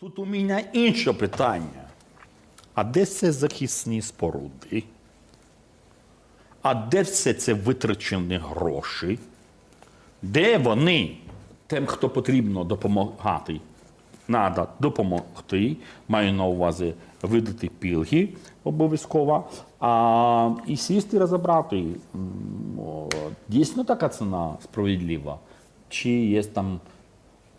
Тут у мене інше питання. А де це захисні споруди? А де все це витрачені гроші? Де вони? Тим, хто потрібно допомагати, треба допомогти. Маю на увазі видати пільги обов'язково, а і сісти розібрати. Дійсно така ціна справедлива? Чи є там.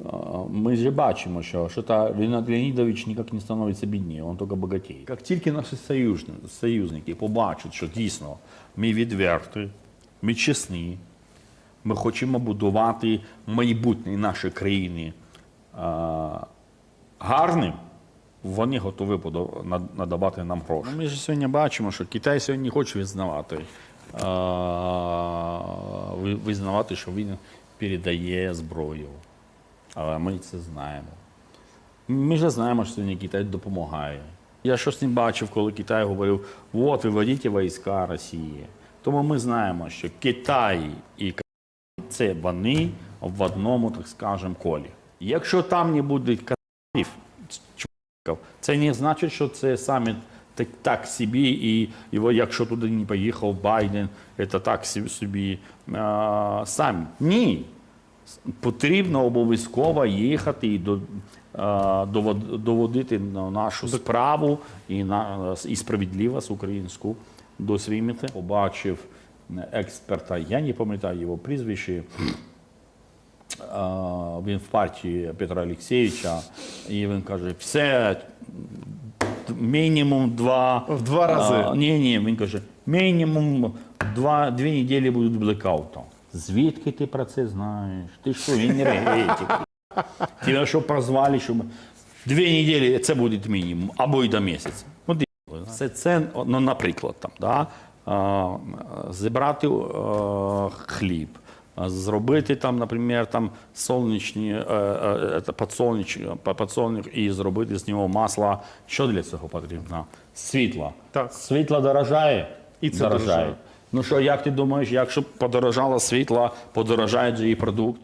А, Ми ж бачимо, що, та Леонід Леонідович ніяк не становиться бідніше, він тільки багатіє. Як тільки наші союзни- союзники побачать, що дійсно ми відверті, ми чесні, ми хочемо будувати майбутнє нашої країни а, гарним, вони готові надавати нам гроші. Ми ж сьогодні бачимо, що Китай сьогодні не хоче визнавати, а, визнавати, що він передає зброю. Але ми це знаємо. Ми вже знаємо, що сьогодні Китай допомагає. Я щось не бачив, коли Китай говорив, от виводіть війська Росії. Тому ми знаємо, що Китай і це вони в одному, так скажемо, колі. Якщо там не буде катарів, це не значить, що це саміт так, так собі, і його, якщо туди не поїхав Байден, це так собі- а, саміт. Ні потрібно обов'язково їхати і до, е, доводити на нашу справу і, на, і справедливість українську до своєї мети. Побачив експерта, я не пам'ятаю його прізвище. е, Він в партії Петра Олексійовича, і він каже, все мінімум два. В два рази. Ні, ні, він каже, мінімум два, дві неділі будуть блекаутом. Звідки ти про це знаєш? Ти що, енергетик? Тебе що прозвали, щоб дві неділі це буде мінімум, або й до місяця. Ну, Все це, ну, наприклад, там, да? а, зібрати е, хліб, зробити там, наприклад, там сонячні, е, е, подсолнеч, і зробити з нього масло. Що для цього потрібно? Світло. Так. Світло дорожає? І це дорожає. Ну що, як ти думаєш, якщо подорожало світло, подорожає її продукт?